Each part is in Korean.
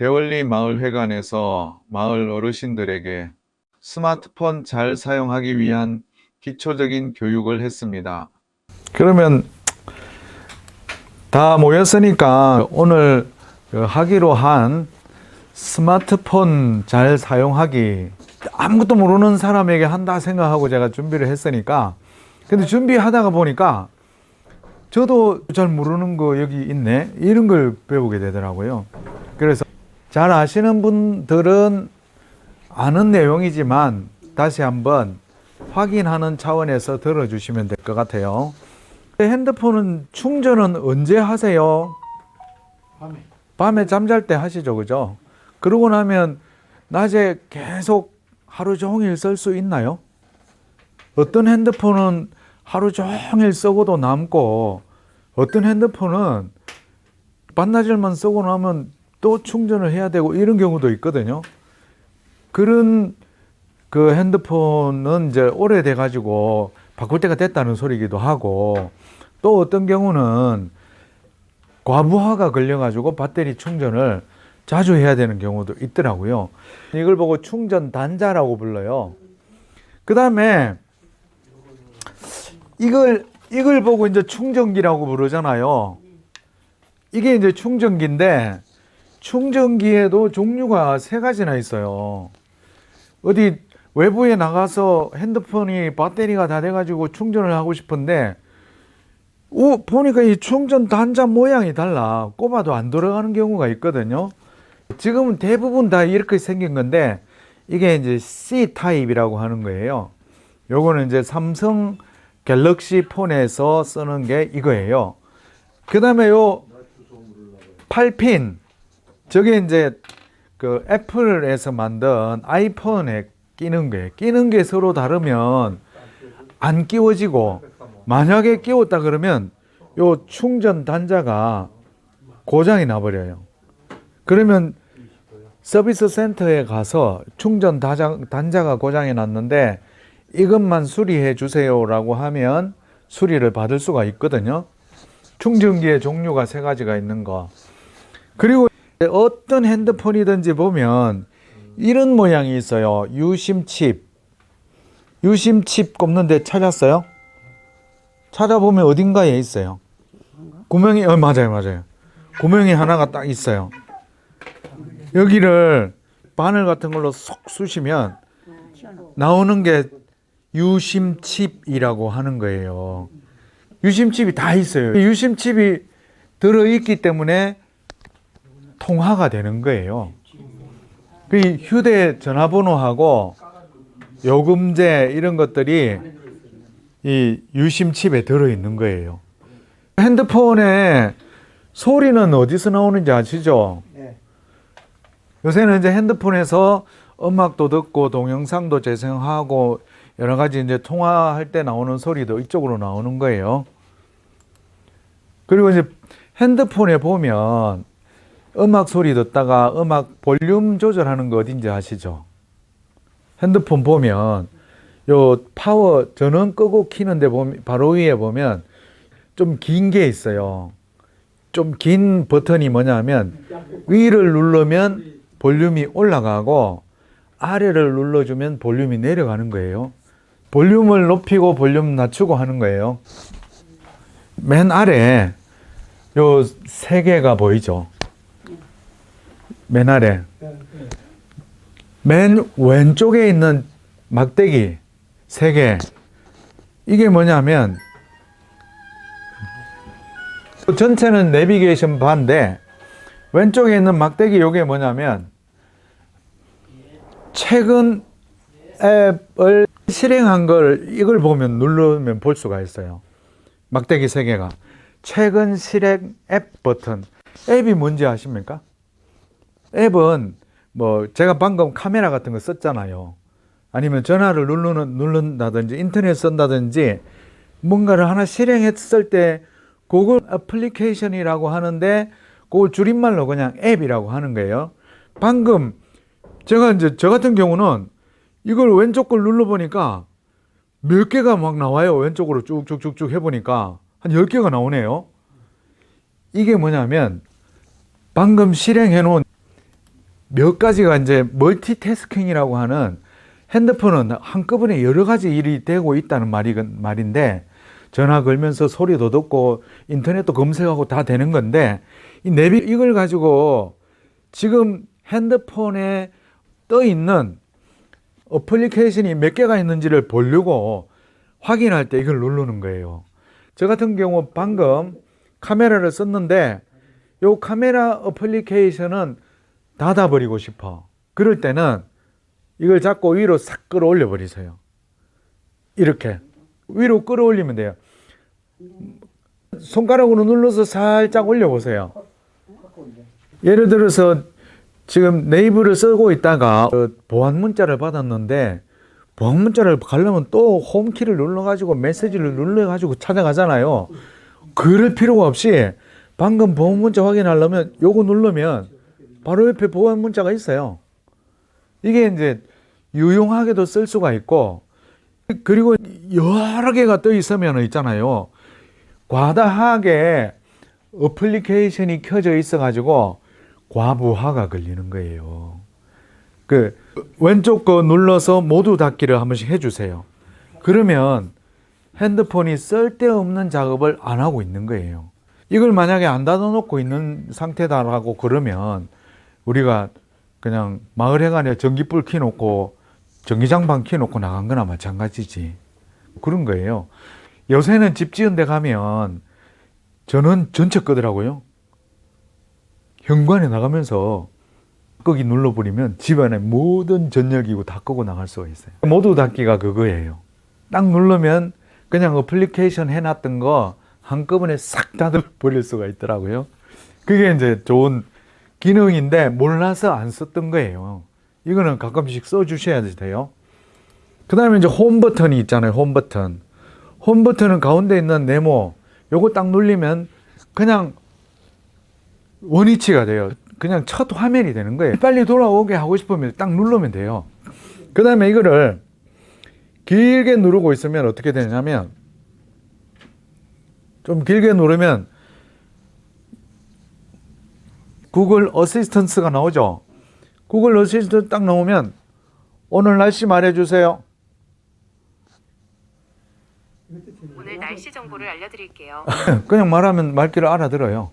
대월리 마을회관에서 마을 어르신들에게 스마트폰 잘 사용하기 위한 기초적인 교육을 했습니다. 그러면 다 모였으니까 오늘 그 하기로 한 스마트폰 잘 사용하기 아무것도 모르는 사람에게 한다 생각하고 제가 준비를 했으니까 근데 준비하다가 보니까 저도 잘 모르는 거 여기 있네 이런 걸 배우게 되더라고요. 그래서 잘 아시는 분들은 아는 내용이지만 다시 한번 확인하는 차원에서 들어주시면 될 것 같아요. 핸드폰은 충전은 언제 하세요? 밤에 밤에 잠잘 때 하시죠, 그죠? 그러고 나면 낮에 계속 하루 종일 쓸 수 있나요? 어떤 핸드폰은 하루 종일 쓰고도 남고 어떤 핸드폰은 반나절만 쓰고 나면 또 충전을 해야 되고 이런 경우도 있거든요. 그런 그 핸드폰은 이제 오래돼 가지고 바꿀 때가 됐다는 소리기도 하고 또 어떤 경우는 과부하가 걸려 가지고 배터리 충전을 자주 해야 되는 경우도 있더라고요. 이걸 보고 충전 단자라고 불러요. 그 다음에 이걸 이걸 보고 이제 충전기라고 부르잖아요. 이게 이제 충전기인데 충전기에도 종류가 세 가지나 있어요. 어디 외부에 나가서 핸드폰이 배터리가 다 돼가지고 충전을 하고 싶은데 오, 보니까 이 충전 단자 모양이 달라. 꼽아도 안 돌아가는 경우가 있거든요. 지금은 대부분 다 이렇게 생긴 건데 이게 이제 C 타입이라고 하는 거예요. 요거는 이제 삼성 갤럭시 폰에서 쓰는 게 이거예요. 그 다음에 요 8핀. 저게 이제 그 애플에서 만든 아이폰에 끼는 거예요. 끼는 게 서로 다르면 안 끼워지고 만약에 끼웠다 그러면 요 충전 단자가 고장이 나버려요. 그러면 서비스 센터에 가서 충전 단자, 단자가 고장이 났는데 이것만 수리해 주세요라고 하면 수리를 받을 수가 있거든요. 충전기의 종류가 세 가지가 있는 거. 그리고 어떤 핸드폰이든지 보면 이런 모양이 있어요. 유심 칩. 유심 칩 꼽는데 찾았어요? 찾아보면 어딘가에 있어요. 구멍이 어 맞아요, 맞아요. 구멍이 하나가 딱 있어요. 여기를 바늘 같은 걸로 쏙 쑤시면 나오는 게 유심칩이라고 하는 거예요. 유심칩이 다 있어요. 유심칩이 들어 있기 때문에 통화가 되는 거예요. 그 휴대 전화번호하고 요금제 이런 것들이 이 유심칩에 들어 있는 거예요. 핸드폰에 소리는 어디서 나오는지 아시죠? 네. 요새는 이제 핸드폰에서 음악도 듣고 동영상도 재생하고 여러 가지 이제 통화할 때 나오는 소리도 이쪽으로 나오는 거예요. 그리고 이제 핸드폰에 보면 음악 소리 듣다가 음악 볼륨 조절하는 거 어딘지 아시죠? 핸드폰 보면 요 파워 전원 끄고 키는데 보면 바로 위에 보면 좀 긴 게 있어요. 좀 긴 버튼이 뭐냐면 위를 누르면 볼륨이 올라가고 아래를 눌러주면 볼륨이 내려가는 거예요. 볼륨을 높이고 볼륨 낮추고 하는 거예요. 맨 아래 요 세 개가 보이죠? 맨 아래. 맨 왼쪽에 있는 막대기 세 개. 이게 뭐냐면 전체는 내비게이션 바인데 왼쪽에 있는 막대기 요게 뭐냐면 최근 앱을 실행한 걸 이걸 보면 누르면 볼 수가 있어요. 막대기 세 개가 최근 실행 앱 버튼. 앱이 뭔지 아십니까? 앱은 뭐 제가 방금 카메라 같은 거 썼잖아요. 아니면 전화를 누르는 누른다든지 인터넷 쓴다든지 뭔가를 하나 실행했을 때 그걸 애플리케이션이라고 하는데 그걸 줄임말로 그냥 앱이라고 하는 거예요. 방금 제가 이제 저 같은 경우는 이걸 왼쪽 걸 눌러 보니까 몇 개가 막 나와요. 왼쪽으로 쭉쭉쭉쭉 해 보니까 한 10개가 나오네요. 이게 뭐냐면 방금 실행해 놓은 몇 가지가 이제 멀티태스킹이라고 하는 핸드폰은 한꺼번에 여러 가지 일이 되고 있다는 말이, 말인데 전화 걸면서 소리도 듣고 인터넷도 검색하고 다 되는 건데 이 내비 이걸 가지고 지금 핸드폰에 떠 있는 어플리케이션이 몇 개가 있는지를 보려고 확인할 때 이걸 누르는 거예요. 저 같은 경우 방금 카메라를 썼는데 요 카메라 어플리케이션은 닫아버리고 싶어. 그럴 때는 이걸 잡고 위로 싹 끌어올려 버리세요. 이렇게 위로 끌어올리면 돼요. 손가락으로 눌러서 살짝 올려보세요. 예를 들어서 지금 네이버를 쓰고 있다가 그 보안 문자를 받았는데 보안 문자를 가려면 또 홈키를 눌러가지고 메시지를 눌러가지고 찾아가잖아요. 그럴 필요가 없이 방금 보안 문자 확인하려면 요거 누르면 바로 옆에 보안 문자가 있어요. 이게 이제 유용하게도 쓸 수가 있고 그리고 여러 개가 떠 있으면 있잖아요. 과다하게 어플리케이션이 켜져 있어 가지고 과부하가 걸리는 거예요. 그 왼쪽 거 눌러서 모두 닫기를 한 번씩 해 주세요. 그러면 핸드폰이 쓸데없는 작업을 안 하고 있는 거예요. 이걸 만약에 안 닫아 놓고 있는 상태다라고 그러면 우리가 그냥 마을 해관에 전기불 켜놓고 전기장판 켜놓고 나간 거나 마찬가지지. 그런 거예요. 요새는 집 지은 데 가면 저는 전체 끄더라고요. 현관에 나가면서 끄기 눌러버리면 집안에 모든 전력이고 다 끄고 나갈 수가 있어요. 모두 닫기가 그거예요. 딱 누르면 그냥 어플리케이션 해놨던 거 한꺼번에 싹 닫아 버릴 수가 있더라고요. 그게 이제 좋은 기능인데 몰라서 안 썼던 거예요. 이거는 가끔씩 써 주셔야 돼요. 그 다음에 이제 홈 버튼이 있잖아요. 홈 버튼. 홈 버튼은 가운데 있는 네모. 요거 딱 눌리면 그냥 원위치가 돼요. 그냥 첫 화면이 되는 거예요. 빨리 돌아오게 하고 싶으면 딱 누르면 돼요. 그 다음에 이거를 길게 누르고 있으면 어떻게 되냐면 좀 길게 누르면 구글 어시스턴스가 나오죠. 구글 어시스턴트 딱 나오면 오늘 날씨 말해주세요. 오늘 날씨 정보를 알려드릴게요. 그냥 말하면 말귀를 알아들어요.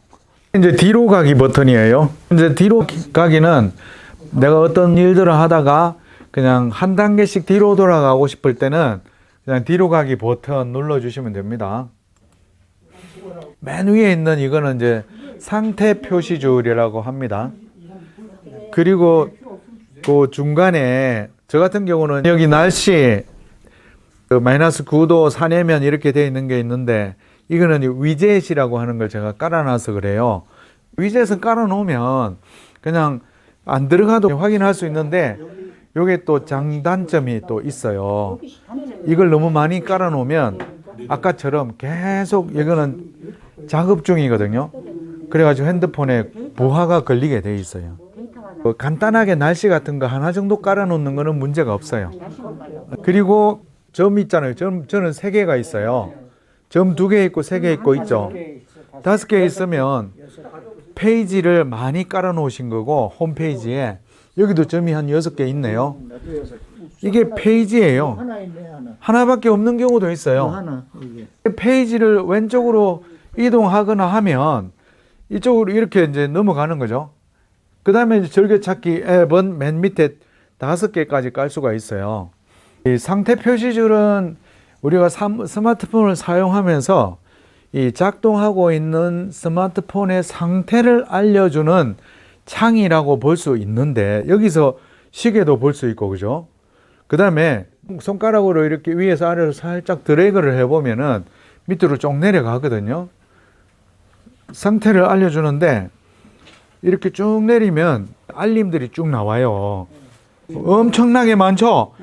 이제 뒤로 가기 버튼이에요. 이제 뒤로 기- 가기는 내가 어떤 일들을 하다가 그냥 한 단계씩 뒤로 돌아가고 싶을 때는 그냥 뒤로 가기 버튼 눌러주시면 됩니다. 맨 위에 있는 이거는 이제 상태 표시줄이라고 합니다. 그리고 그 중간에 저 같은 경우는 여기 날씨 그 마이너스 9도 사내면 이렇게 되어 있는 게 있는데 이거는 위젯이라고 하는 걸 제가 깔아놔서 그래요. 위젯은 깔아놓으면 그냥 안 들어가도 확인할 수 있는데 요게 또 장단점이 또 있어요. 이걸 너무 많이 깔아놓으면 아까처럼 계속 이거는 작업 중이거든요. 그래가지고 핸드폰에 부하가 걸리게 돼 있어요. 뭐 간단하게 날씨 같은 거 하나 정도 깔아놓는 거는 문제가 없어요. 그리고 점 있잖아요. 점 저는 세 개가 있어요. 점 두 개 있고 세 개 있고 있죠. 다섯 개 있으면 페이지를 많이 깔아 놓으신 거고 홈페이지에 여기도 점이 한 여섯 개 있네요. 이게 페이지예요. 하나. 하나밖에 없는 경우도 또 있어요. 페이지를 왼쪽으로 이동하거나 하면 이쪽으로 이렇게 이제 넘어가는 거죠. 그 다음에 즐겨찾기 앱은 맨 밑에 다섯 개까지 깔 수가 있어요. 이 상태 표시줄은 우리가 삼- 스마트폰을 사용하면서 이 작동하고 있는 스마트폰의 상태를 알려주는 창이라고 볼 수 있는데 여기서 시계도 볼 수 있고 그죠? 그 다음에 손가락으로 이렇게 위에서 아래로 살짝 드래그를 해보면은 밑으로 쭉 내려가거든요. 상태를 알려주는데 이렇게 쭉 내리면 알림들이 쭉 나와요. 엄청나게 많죠?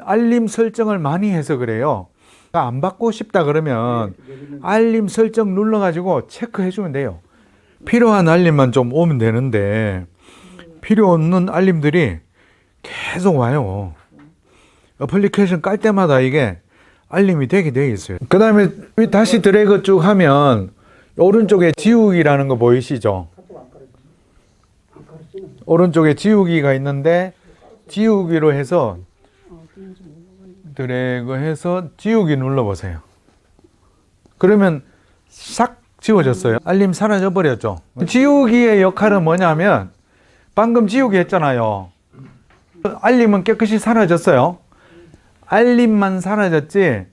알림 설정을 많이 해서 그래요. 안 받고 싶다 그러면 알림 설정 눌러가지고 체크해주면 돼요. 필요한 알림만 좀 오면 되는데 필요 없는 알림들이 계속 와요. 어플리케이션 깔 때마다 이게 알림이 되게 돼 있어요. 그 다음에 다시 드래그 쭉 하면 오른쪽에 지우기라는 거 보이시죠? 오른쪽에 지우기가 있는데 지우기로 해서 드래그 해서 지우기 눌러보세요. 그러면 싹 지워졌어요. 알림 사라져 버렸죠. 지우기의 역할은 뭐냐면 방금 지우기 했잖아요. 알림은 깨끗이 사라졌어요. 알림만 사라졌지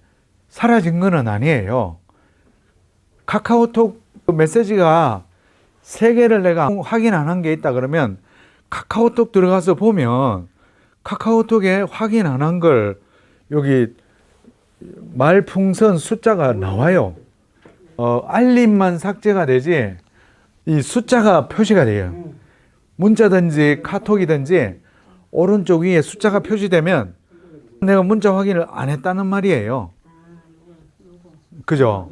사라진 거는 아니에요. 카카오톡 메시지가 세 개를 내가 확인 안 한 게 있다 그러면 카카오톡 들어가서 보면 카카오톡에 확인 안 한 걸 여기 말풍선 숫자가 나와요. 어, 알림만 삭제가 되지 이 숫자가 표시가 돼요. 문자든지 카톡이든지 오른쪽 위에 숫자가 표시되면 내가 문자 확인을 안 했다는 말이에요. 그죠?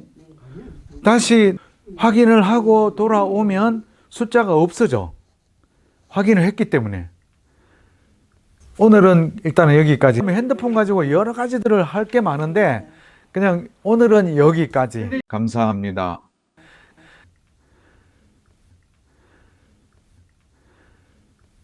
다시 확인을 하고 돌아오면 숫자가 없어져. 확인을 했기 때문에. 오늘은 일단은 여기까지. 핸드폰 가지고 여러 가지들을 할 게 많은데 그냥 오늘은 여기까지. 감사합니다.